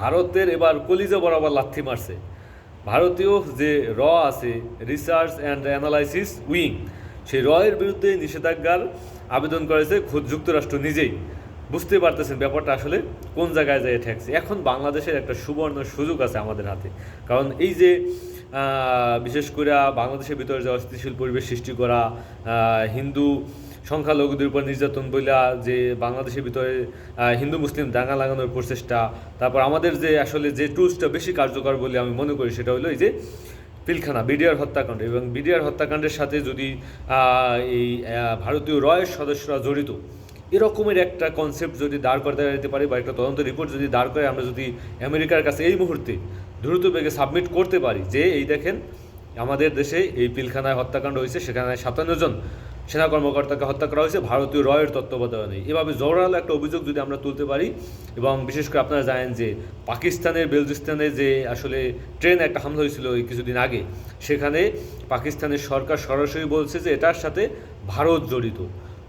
ভারতের এবার কলিজা বরাবর লাথি মারছে। ভারতীয় যে র আছে রিসার্চ অ্যান্ড অ্যানালাইসিস উইং সেই র এর বিরুদ্ধে নিষেধাজ্ঞার আবেদন করেছে খোদ যুক্তরাষ্ট্র নিজেই। বুঝতে পারতেছেন ব্যাপারটা আসলে কোন জায়গায় যায় ঠেকছে। এখন বাংলাদেশের একটা সুবর্ণ সুযোগ আছে আমাদের হাতে। কারণ এই যে বিশেষ করে বাংলাদেশের ভিতরে যে অস্থিতিশীল পরিবেশ সৃষ্টি করা হিন্দু সংখ্যালঘুদের উপর নির্যাতন বইলা যে বাংলাদেশের ভিতরে হিন্দু, মুসলিম দাঙ্গা লাগানোর প্রচেষ্টা, তারপর আমাদের যে আসলে যে টুলসটা বেশি কার্যকর বলে আমি মনে করি সেটা হলো এই যে পিলখানা, বিডিআর হত্যাকাণ্ড এবং বিডিআর হত্যাকাণ্ডের সাথে যদি এই ভারতীয় রয়ের সদস্যরা জড়িত, এরকমের একটা কনসেপ্ট যদি দাঁড় করতে যেতে পারি বা একটা তদন্ত রিপোর্ট যদি দাঁড় করে আমরা যদি আমেরিকার কাছে এই মুহূর্তে দ্রুত বেগে সাবমিট করতে পারি যে, এই দেখেন, আমাদের দেশে এই পিলখানায় হত্যাকাণ্ড হয়েছে, সেখানে সাতান্ন জন সেনা কর্মকর্তাকে হত্যা করা হয়েছে, ভারতীয় রয়ের তত্ত্বাবধানে। এভাবে জোরাল একটা অভিযোগ যদি আমরা তুলতে পারি, এবং বিশেষ করে আপনারা জানেন যে পাকিস্তানের বেলুচিস্তানে যে আসলে ট্রেন একটা হামলা হয়েছিল কিছুদিন আগে, সেখানে পাকিস্তানের সরকার সরাসরি বলছে যে এটার সাথে ভারত জড়িত।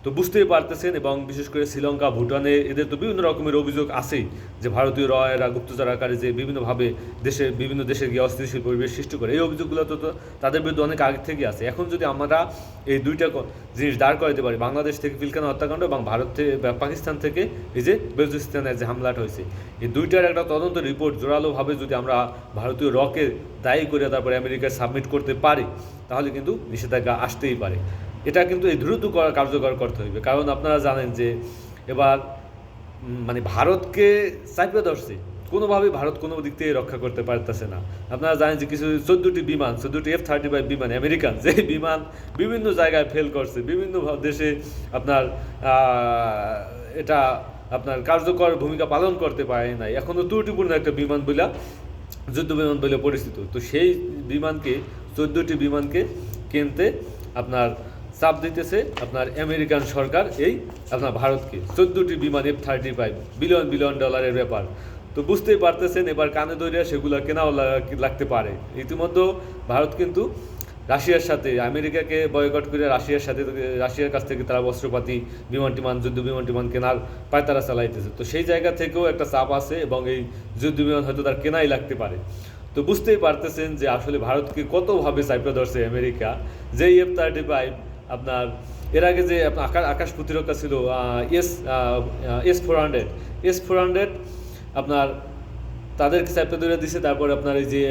তো বুঝতেই পারতেছেন এবং বিশেষ করে শ্রীলঙ্কা, ভুটানে এদের তো বিভিন্ন রকমের অভিযোগ আছেই যে ভারতীয় রয়েরা গুপ্তচর আকারে যে বিভিন্নভাবে দেশে, বিভিন্ন দেশে গিয়ে অস্থিতিশীল পরিবেশ সৃষ্টি করে। এই অভিযোগগুলো তো তাদের বিরুদ্ধে অনেক আগে থেকে আছে। এখন যদি আমরা এই দুইটা জিনিস দাঁড় করাতে পারি, বাংলাদেশ থেকে পিলখানা হত্যাকাণ্ড এবং ভারত থেকে পাকিস্তান থেকে এই যে বেলুচিস্তানের যে হামলাটা হয়েছে, এই দুইটার একটা তদন্ত রিপোর্ট জোরালোভাবে যদি আমরা ভারতীয় রকে দায়ী করে তারপরে আমেরিকায় সাবমিট করতে পারি, তাহলে কিন্তু নিষেধাজ্ঞা আসতেই পারে। এটা কিন্তু এই দ্রুত করা কার্যকর করতে হইবে। কারণ আপনারা জানেন যে এবার মানে ভারতকে চাইপে ধরছে কোনোভাবেই ভারত কোনো দিক থেকে রক্ষা করতে পারতেছে না। আপনারা জানেন যে কিছু চোদ্দোটি বিমান, চোদ্দোটি এফ থার্টি ফাইভ বিমান, আমেরিকান, যে বিমান বিভিন্ন জায়গায় ফেল করছে, বিভিন্ন দেশে আপনার এটা আপনার কার্যকর ভূমিকা পালন করতে পারে নাই। এখনও ত্রুটিপূর্ণ একটা বিমান বলে যুদ্ধ বিমান বলে পরিচিত। তো সেই বিমানকে, চোদ্দোটি বিমানকে কিনতে আপনার চাপ দিতেছে আপনার আমেরিকান সরকার এই আপনার ভারতকে। চোদ্দোটি বিমান F thirty five billion billion ডলারের ব্যাপার। তো বুঝতেই পারতেছেন, এবার কানে দরিয়া সেগুলো কেনাও লাগতে পারে। ইতিমধ্যে ভারত কিন্তু রাশিয়ার সাথে, আমেরিকাকে বয়কট করে রাশিয়ার সাথে, রাশিয়ার কাছ থেকে তারা বস্ত্রপাতি, বিমান টিমান, যুদ্ধ বিমান টিমান কেনার পায় তারা চালাইতেছে। তো সেই জায়গা থেকেও একটা চাপ আছে এবং এই যুদ্ধ বিমান হয়তো তার কেনাই লাগতে পারে। তো বুঝতেই পারতেছেন যে আসলে ভারতকে কতভাবে চাইপে ধরছে আমেরিকা, যে এফ থার্টি ফাইভ আপনার, এর আগে যে আকাশ আকাশ প্রতিরক্ষা ছিল S S four hundred S four hundred আপনার তাদেরকে চাপে ধরে দিছে, তারপরে আপনার এই যে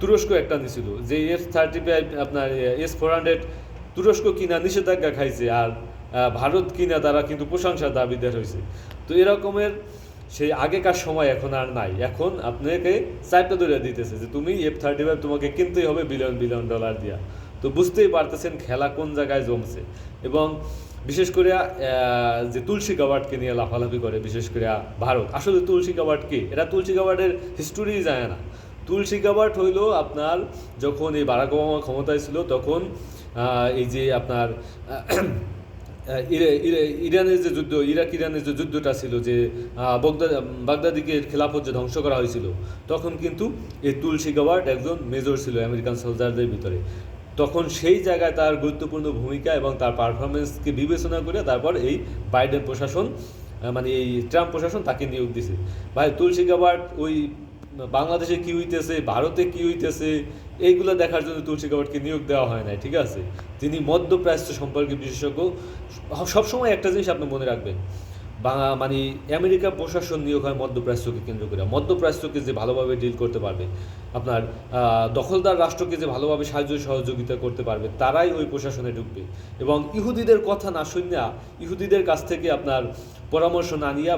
তুরস্ক একটা নিছিল, যে এফ থার্টি ফাইভ আপনার এস ফোর হান্ড্রেড তুরস্ক কিনা নিষেধাজ্ঞা খাইছে আর ভারত কিনা তারা কিন্তু প্রশংসার দাবিদার হয়েছে তো এরকমের সেই আগেকার সময় এখন আর নাই। এখন আপনাকে চাপে ধরে দিতেছে যে তুমি এফ থার্টি ফাইভ তোমাকে কিনতেই হবে, বিলিয়ন বিলিয়ন ডলার দিয়া। তো বুঝতেই পারতেছেন খেলা কোন জায়গায় জমছে। এবং বিশেষ করে যে তুলসী গাওয়ার্ডকে নিয়ে লাফালাফি করে বিশেষ করে ভারত। আসলে তুলসী গাওয়ার্ড কি? এরা তুলসী গাওয়ার্ডের হিস্টোরি জানে না। তুলসী গাওয়ার্ড হইল আপনার যখন এই বারাক ওবামা ক্ষমতায় ছিল তখন এই যে আপনার ইরানের যে যুদ্ধ ইরাক ইরানের যে যুদ্ধটা ছিল যে আহ, বগদাদ বাগদাদিকে খেলাফত যে ধ্বংস করা হয়েছিল তখন কিন্তু এই তুলসী গাওয়ার্ড একজন মেজর ছিল আমেরিকান সোলজারদের ভিতরে। তখন সেই জায়গায় তার গুরুত্বপূর্ণ ভূমিকা এবং তার পারফরমেন্সকে বিবেচনা করে তারপর এই বাইডেন প্রশাসন মানে এই ট্রাম্প প্রশাসন তাকে নিয়োগ দিছে। ভাই, তুলসী গাওয়ার্ড ওই বাংলাদেশে কি হইতেছে, ভারতে কি হইতেছে, এইগুলো দেখার জন্য তুলসী গাওয়ার্ডকে নিয়োগ দেওয়া হয় নাই, ঠিক আছে? তিনি মধ্যপ্রাচ্য সম্পর্কে বিশেষজ্ঞ। সবসময় একটা জিনিস আপনি মনে রাখবেন বাংলা মানে আমেরিকা প্রশাসন নিয়োগ হয় মধ্যপ্রাচ্যকে কেন্দ্র করে। মধ্যপ্রাচ্যকে যে ভালোভাবে ডিল করতে পারবে, আপনার দখলদার রাষ্ট্রকে যে ভালোভাবে সাহায্য সহযোগিতা করতে পারবে, তারাই ওই প্রশাসনে ঢুকবে। এবং ইহুদিদের কথা না শুনিয়া, ইহুদিদের কাছ থেকে আপনার পরামর্শ না নিয়ে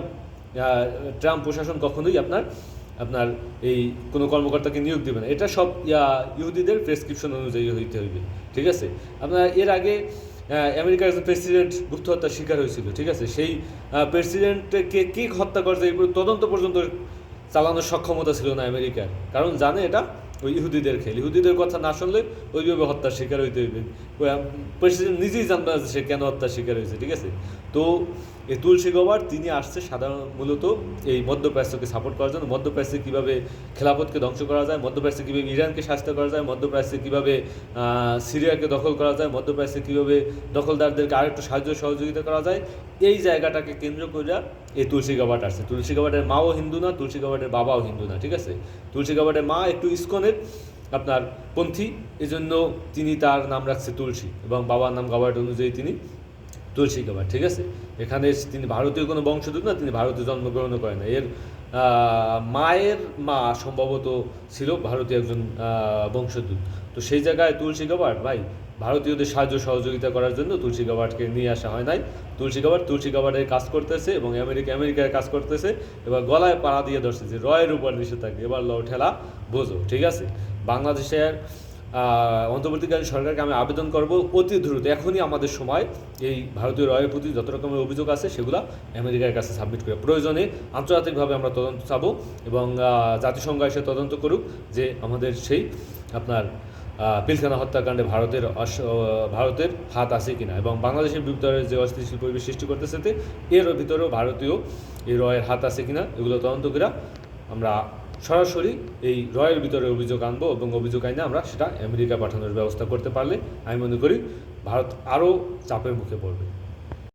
ট্রাম্প প্রশাসন কখনোই আপনার আপনার এই কোনো কর্মকর্তাকে নিয়োগ দেবে না। এটা সব ইহুদিদের প্রেসক্রিপশন অনুযায়ী হইতে হইবে। ঠিক আছে? আপনার এর আগে আমেরিকার একজন প্রেসিডেন্ট গুপ্ত হত্যার শিকার হয়েছিল, ঠিক আছে? সেই প্রেসিডেন্টকে কে হত্যা করছে এই তদন্ত পর্যন্ত চালানোর সক্ষমতা ছিল না আমেরিকার। কারণ জানে এটা ওই ইহুদিদের খেল। ইহুদিদের কথা না শুনলে ওইভাবে হত্যার শিকার হইতে হইবে। প্রেসিডেন্ট নিজেই জানবে সে কেন হত্যার শিকার হয়েছে, ঠিক আছে? তো এই তুলসী গবার তিনি আসছে সাধারণ মূলত এই মধ্যপ্রাচ্যকে সাপোর্ট করার জন্য। মধ্যপ্রাচ্যে কীভাবে খেলাফতকে ধ্বংস করা যায়, মধ্যপ্রাচ্যে কীভাবে ইরানকে শাস্তি করা যায়, মধ্যপ্রাচ্যে কীভাবে সিরিয়াকে দখল করা যায়, মধ্যপ্রাচ্যে কীভাবে দখলদারদেরকে আরেকটু সাহায্য সহযোগিতা করা যায়, এই জায়গাটাকে কেন্দ্র করে এই তুলসী গাবাট আসছে। তুলসী গাবাটের মাও হিন্দু না, তুলসী গাবাটের বাবাও হিন্দু না, ঠিক আছে? তুলসী গাবাটের মা একটু ইস্কনের, আপনার পন্থী, এজন্য তিনি তার নাম রাখছে তুলসী এবং বাবার নাম গাবাট অনুযায়ী তিনি তুলসী গাবাট ঠিক আছে? এখানে তিনি ভারতীয় কোনো বংশদূত না তিনি ভারতে জন্মগ্রহণ করেন এর মায়ের মা সম্ভবত ছিল ভারতীয় একজন আহ, বংশদূত তো সেই জায়গায় তুলসী গাবাট ভাই ভারতীয়দের সাহায্য সহযোগিতা করার জন্য তুলসী গাবাটকে নিয়ে আসা হয় নাই। তুলসী গাবাট তুলসী গাবাটের কাজ করতেছে এবং আমেরিকা আমেরিকায় কাজ করতেছে এবার গলায় পাড়া দিয়ে ধরছে যে রয়ের উপর নিষেধাজ্ঞা। এবার লও ঠেলা বোঝো ঠিক আছে? বাংলাদেশের অন্তর্বর্তীকালীন সরকারকে আমি আবেদন করব অতি দ্রুত। এখনই আমাদের সময়। এই ভারতীয় রয়ের প্রতি যত রকমের অভিযোগ আছে, সেগুলো আমেরিকার কাছে সাবমিট করে। প্রয়োজনে আন্তর্জাতিকভাবে আমরা তদন্ত চাব এবং জাতিসংঘ এসে তদন্ত করুক যে আমাদের সেই আপনার পিলখানা হত্যাকাণ্ডে ভারতের ভারতের হাত আছে কিনা এবং বাংলাদেশের ভিতরে যে অস্থিতিশীল পরিবেশ সৃষ্টি করতেছে, এর ভিতরেও ভারতীয় এই রয়ের হাত আছে কিনা, এগুলো তদন্ত করে আমরা সরাসরি এই রয়ের ভিতরে অভিযোগ আনব এবং অভিযোগ আইনে আমরা সেটা আমেরিকা পাঠানোর ব্যবস্থা করতে পারলে, আমি মনে করি ভারত আরও চাপের মুখে পড়বে।